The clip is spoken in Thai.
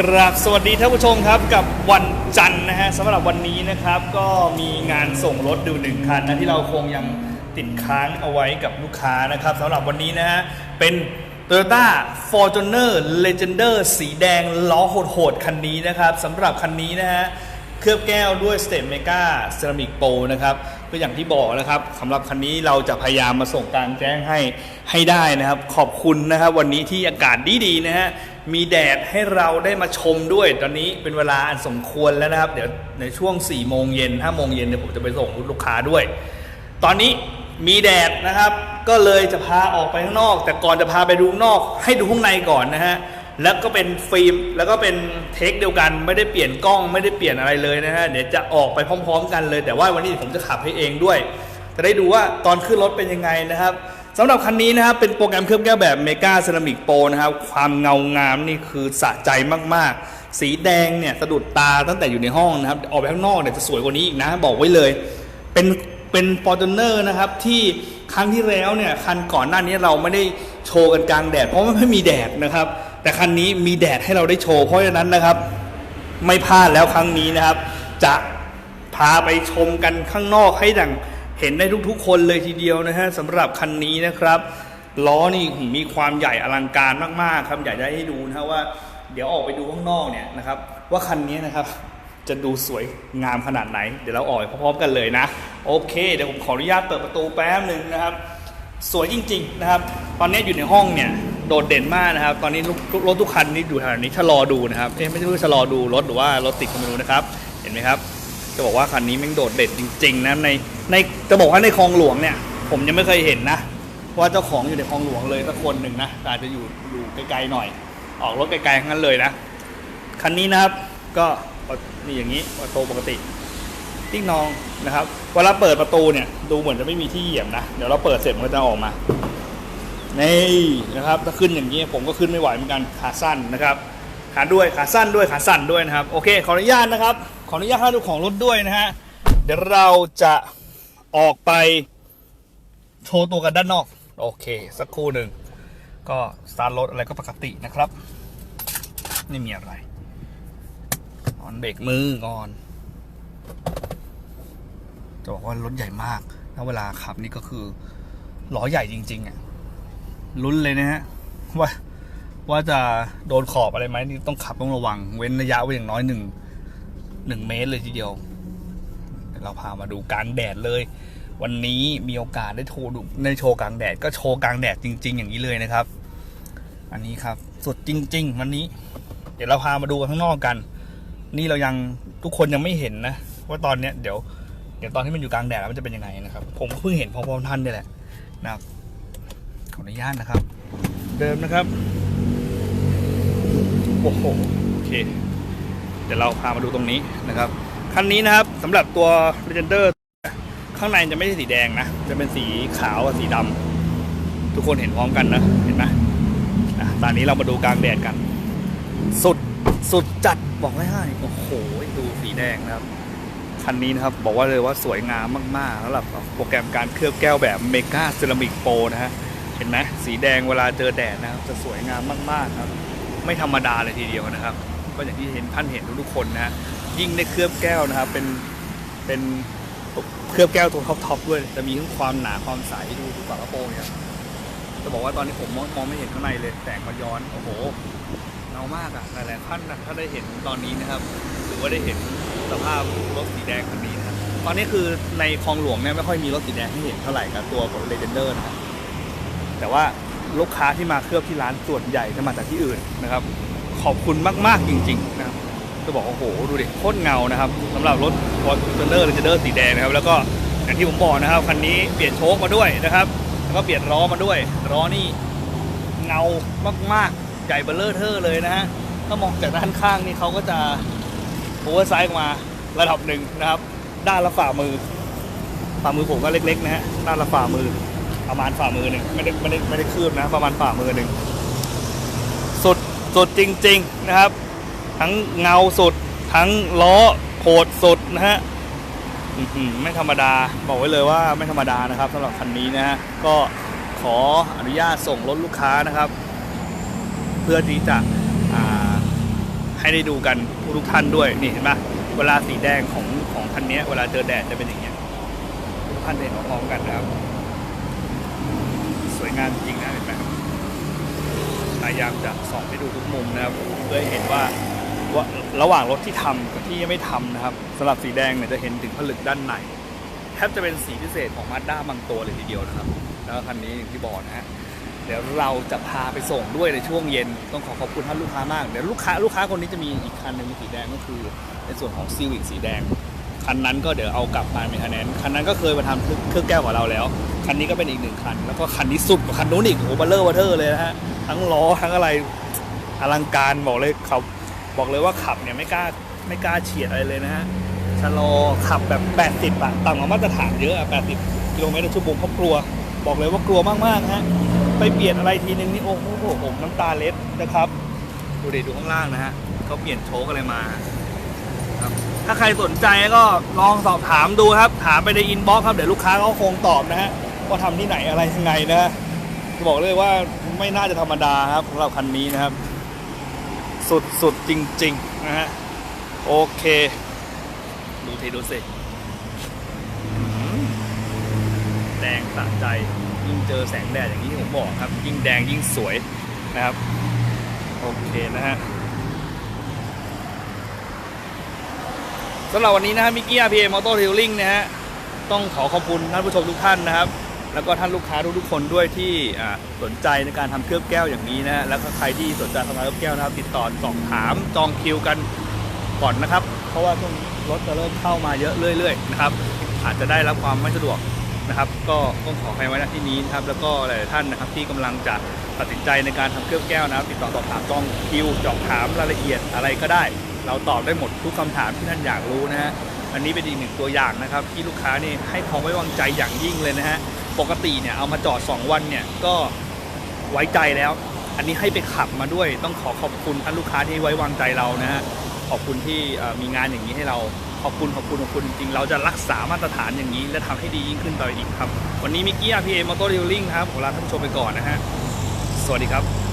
กราบสวัสดีท่านผู้ชมครับกับวันจันทร์นะฮะสำหรับวันนี้นะครับก็มีงานส่งรถดูหนึ่งคันนะที่เราคงยังติดค้างเอาไว้กับลูกค้านะครับสำหรับวันนี้นะฮะเป็น Toyota Fortuner Legender สีแดงล้อโหดๆคันนี้นะครับสำหรับคันนี้นะฮะเคลือบแก้วด้วยสเต m เมกาเซรามิกโปนะครับก็อย่างที่บอกนะครับสำหรับคันนี้เราจะพยายามมาส่งกลางแจ้งให้ให้ได้นะครับ ขอบคุณนะครับวันนี้ที่อากาศดีๆนะฮะ มีแดดให้เราได้มาชมด้วยตอนนี้เป็นเวลาอันสมควรแล้วนะครับ เดี๋ยวในช่วง4โมงเย็น5โมงเย็นเนี่ยผมจะไปส่งลูกค้าด้วย ตอนนี้มีแดดนะครับ ก็เลยจะพาออกไปข้างนอก แต่ก่อนจะพาไปดูนอก ให้ดูข้างในก่อนนะฮะแล้วก็เป็นฟิล์มแล้วก็เป็นเทคเดียวกันไม่ได้เปลี่ยนกล้องไม่ได้เปลี่ยนอะไรเลยนะฮะเดี๋ยวจะออกไปพร้อม ๆ กันเลย แต่ว่าวันนี้ผมจะขับให้เองด้วย จะได้ดูว่าตอนขึ้นรถเป็นยังไงนะครับ สำหรับคันนี้นะครับเป็นโปรแกรมเคลือบแก้วแบบเมกาเซรามิกโปนะครับ ความเงางามนี่คือสะใจมากๆ สีแดงเนี่ยสะดุดตาตั้งแต่อยู่ในห้องนะครับ ออกไปข้างนอกเนี่ยจะสวยกว่านี้อีกนะ บอกไว้เลย เป็นเป็นฟอร์จูเนอร์นะครับ ที่ครั้งที่แล้วเนี่ยคันก่อนหน้านี้เราไม่ได้โชว์กันกลางแดด เพราะว่ไม่มีแดดนะครับ แต่คันนี้มีแดดให้เราได้โชว์เพราะฉะนั้นนะครับ ไม่พลาดแล้วครั้งนี้นะครับ จะพาไปชมกันข้างนอกให้ดัง เห็นได้ทุกๆ คนเลยทีเดียวนะฮะสำหรับคันนี้นะครับล้อนี่มีความใหญ่อลังการมากๆครับอยากจะให้ดูนะว่า เดี๋ยวออกไปดูข้างนอกเนี่ยนะครับ ว่าคันนี้นะครับจะดูสวยงามขนาดไหน เดี๋ยวเราออกพร้อมๆกันเลยนะ โอเคเดี๋ยวผมขออนุญาตเปิดประตูแป๊บหนึ่งนะครับ สวยจริง ๆนะครับ ตอนนี้อยู่ในห้องเนี่ยโดดเด่นมากนะครับ ตอนนี้รถรถทุกคันนี่อยู่แถวนี้ชะลอดูนะครับเอ๊ะไม่ใช่ชะลอดูรถหรือว่ารถติดก็ไม่รู้นะครับ เห็นไหมครับ จะบอกว่าคันนี้แม่งโดดเด่นจริง ๆนะใน ในจะบอกว่าในคลองหลวงเนี่ย ผมยังไม่เคยเห็นนะว่าเจ้าของอยู่ในคลองหลวงเลยสักคนหนึ่งนะแต่อาจจะอยู่อยู่ไกลๆหน่อย ออกรถไกลๆทั้งนั้นเลยนะคันนี้นะครับก็นี่อย่างนี้ประตูปกติติ๊กนองนะครับเวลาเปิดประตูเนี่ยดูเหมือนจะไม่มีที่เหยียบนะเดี๋ยวเราเปิดเสร็จมันก็จะออกมานี่นะครับถ้าขึ้นอย่างนี้ผมก็ขึ้นไม่ไหวเหมือนกันขาสั้นนะครับขาด้วยขาสั้นด้วยขาสั้นด้วยนะครับโอเคขออนุญาตนะครับขออนุญาตท่านเจ้าของรถด้วยนะฮะเดี๋ยวเราจะ ออกไป โชว์ตัวกันด้านนอก โอเค สักครู่หนึ่ง ก็สตาร์ทรถอะไรก็ปกตินะครับ ไม่มีอะไรออนเบรกมือก่อน จะบอกว่ารถใหญ่มาก แล้วเวลาขับนี่ก็คือล้อใหญ่จริง ๆอะลุ้นเลยนะฮะว่าว่าจะโดนขอบอะไรไหมนี่ต้องขับต้องระวัง เว้นระยะไว้อย่างน้อยหนึ่งหนึ่งเมตรเลยทีเดียว เราพามาดูกลางแดดเลย วันนี้มีโอกาสได้โชว์ดูได้โชว์กลางแดดก็โชว์กลางแดดจริง ๆ อย่างนี้เลยนะครับ อันนี้ครับสุดจริง ๆ วันนี้ เดี๋ยวเราพามาดูข้างนอกกัน นี่เรายังทุกคนยังไม่เห็นนะว่าตอนเนี้ยเดี๋ยวเดี๋ยวตอนที่มันอยู่กลางแดดแล้วมันจะเป็นยังไงนะครับ ผมก็เพิ่งเห็นพร้อมๆท่านนี่แหละนะครับขออนุญาตนะครับ เดิมนะครับโอ้โหโอเค เดี๋ยวเราพามาดูตรงนี้นะครับ คันนี้นะครับสำหรับตัว Legender ข้างในจะไม่ใช่สีแดงนะ จะเป็นสีขาวกับสีดำทุกคนเห็นพร้อมกันนะ เห็นไหมตอนนี้เรามาดูกลางแดดกัน สุดสุดจัดบอกเลยให้โอ้โห ดูสีแดงนะครับ คันนี้นะครับ บอกว่าเลยว่าสวยงามมากๆสำหรับโปรแกรมการเคลือบแก้วแบบเมกาเซรามิกโปนะฮะ เห็นไหมสีแดงเวลาเจอแดดนะครับ จะสวยงามมากๆครับ ไม่ธรรมดาเลยทีเดียวนะครับ ก็อย่างที่เห็นท่านเห็นทุกๆคนนะ ยิ่งได้เคลือบแก้วนะครับ เป็นเป็นเคลือบแก้วตัวท็อปๆด้วยจะมีทั้งความหนาความใสดูดูฝากระโปรงเนี่ยจะบอกว่าตอนนี้ผมมองมองไม่เห็นข้างในเลยแสงมาย้อนโอ้โหเงามากอะหลายๆท่านนะถ้าได้เห็นตอนนี้นะครับหรือว่าได้เห็นสภาพรถสีแดงคันนี้นะครับตอนนี้คือในคลองหลวงเนี่ยไม่ค่อยมีรถสีแดงให้เห็นเท่าไหร่กับตัวของเลเจนเดอร์นะครับแต่ว่าลูกค้าที่มาเคลือบที่ร้านส่วนใหญ่จะมาจากที่อื่นนะครับ ขอบคุณมาก ๆ จริง ๆ นะครับ จะบอกว่าโอ้โหดูดิโคตรเงานะครับสำหรับรถฟอร์จูเนอร์เลเจนเดอร์สีแดงนะครับแล้วก็อย่างที่ผมบอกนะครับคันนี้เปลี่ยนโชคมาด้วยนะครับแล้วก็เปลี่ยนล้อมาด้วยล้อนี่เงามากๆใหญ่เบลเลอร์เทอร์เลยนะฮะถ้ามองจากด้านข้างนี่เขาก็จะโอเวอร์ไซส์ออกมาระดับหนึ่งนะครับ ด้านละฝ่ามือ ฝ่ามือผมก็เล็กๆนะฮะด้านละฝ่ามือประมาณฝ่ามือหนึ่งไม่ได้ไม่ได้ไม่ได้คืบนะ ประมาณฝ่ามือหนึ่งสุดสุดจริง ๆ นะครับ ทั้งเงาสุด ทั้งล้อโหดสุดนะฮะไม่ธรรมดาบอกไว้เลยว่าไม่ธรรมดานะครับสำหรับคันนี้นะฮะก็ขออนุญาตส่งรถลูกค้านะครับ เพื่อที่จะให้ได้ดูกันทุกท่านด้วยนี่เห็นปะเวลาสีแดงของของคันนี้เวลาเจอแดดจะเป็นอย่างเงี้ยทุกท่านเห็นพร้อมกันนะครับ สวยงามจริงนะเห็นไหมครับพยายามจะส่องให้ดูทุกมุมนะครับเพื่อเห็นว่า ระหว่างรถที่ทำกับที่ยังไม่ทำนะครับสำหรับสีแดงเนี่ยจะเห็นถึงผลึกด้านในแทบจะเป็นสีพิเศษของมาด้าบางตัวเลยทีเดียวนะครับ แล้วคันนี้อย่างที่บอกนะฮะเดี๋ยวเราจะพาไปส่งด้วยในช่วงเย็นต้องขอขอบคุณท่านลูกค้ามากเดี๋ยวลูกค้าลูกค้าคนนี้จะมีอีกคันหนึ่งสีแดงก็คือ ในส่วนของซีวิกสีแดงคันนั้นก็เดี๋ยวเอากลับมาเป็นคะแนนคันนั้นก็เคยมาทำเครื่องแก้วของเราแล้ว คันนี้ก็เป็นอีกหนึ่งคัน แล้วก็คันนี้สุดกว่าคันนู้นอีกโอ้โหบัลเลอร์วัเทอร์เลยนะฮะทั้งล้อทั้งอะไรอลังการบอกเลยเขา บอกเลยว่าขับเนี่ยไม่กล้าไม่กล้าเฉียดอะไรเลยนะฮะชะลอขับแบบ 80อะต่ำกว่ามาตรฐานเยอะอะ80กิโลเมตรต่อชั่วโมงเพราะกลัว บอกเลยว่ากลัวมากๆฮะไปเปลี่ยนอะไรทีนึงนี่โอ้โหผมน้ำตาเล็ดนะครับ ดูดิดูข้างล่างนะฮะเขาเปลี่ยนโชคอะไรมาถ้าใครสนใจก็ลองสอบถามดูครับ ถามไปในอินบ็อกซ์ครับ เดี๋ยวลูกค้าเขาคงตอบนะฮะว่าทำที่ไหนอะไรยังไงนะฮะจะบอกเลยว่าไม่น่าจะธรรมดาครับสำหรับคันนี้นะครับ สุดสุดจริง ๆ นะฮะ โอเค ดูทีดูสิแดงสะใจยิ่งเจอแสงแดดอย่างนี้ที่ผมบอกครับ ยิ่งแดงยิ่งสวยนะครับ โอเคนะฮะสำหรับวันนี้นะฮะมิกกี้อาร์พีเอ็มออโต้ทิลลิ่งนะฮะ ต้องขอขอบคุณท่านผู้ชมทุกท่านนะครับ แล้วก็ท่านลูกค้าทุกๆคนด้วยที่สนใจในการทำเครื่องแก้วอย่างนี้นะแล้วก็ใครที่สนใจทำเครื่องแก้วนะครับ ติดต่อสอบถามจองคิวกันก่อนนะครับ เพราะว่าช่วงนี้รถจะเริ่มเข้ามาเยอะเรื่อยๆนะครับอาจจะได้รับความไม่สะดวกนะครับ ก็ต้องขอให้ไว้ณที่นี้นะครับ แล้วก็หลายๆท่านนะครับ ที่กำลังจะตัดสินใจในการทำเครื่องแก้วนะครับ ติดต่อสอบถามจองคิวสอบถามรายละเอียดอะไรก็ได้ เราตอบได้หมดทุกคำถามที่ท่านอยากรู้นะฮะอันนี้เป็นอีกหนึ่งตัวอย่างนะครับ ที่ลูกค้านี่ให้ความไว้วางใจอย่างยิ่งเลยนะฮะ ปกติเนี่ยเอามาจอด 2 วันเนี่ยก็ไว้ใจแล้ว อันนี้ให้ไปขับมาด้วย ต้องขอขอบคุณท่านลูกค้าที่ไว้วางใจเรานะฮะขอบคุณที่มีงานอย่างนี้ให้เราขอบคุณขอบคุณขอบคุณจริงเราจะรักษามาตรฐานอย่างนี้ และทำให้ดียิ่งขึ้นต่ออีกครับ วันนี้มิกกี้อาร์พีเอมอเตอร์ดิลลิ่งครับขอลาท่านผู้ชมไปก่อนนะฮะ สวัสดีครับ